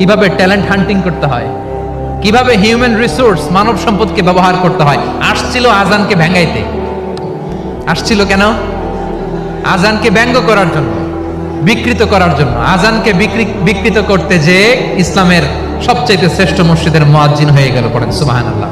কীভাবে ট্যালেন্ট হান্টিং করতে হয়, কীভাবে হিউম্যান রিসোর্স মানব সম্পদকে ব্যবহার করতে হয়, আসছিল আজানকে ভেঙ্গাইতে। আসছিল কেন? আজানকে ব্যঙ্গ করার জন্য, বিকৃত করার জন্য। আজানকে বিকৃ- বিকৃত করতে যে ইসলামের সবচাইতে শ্রেষ্ঠ মসজিদের মুয়াজ্জিন হয়ে গেল, পড়েন সুবাহান আল্লাহ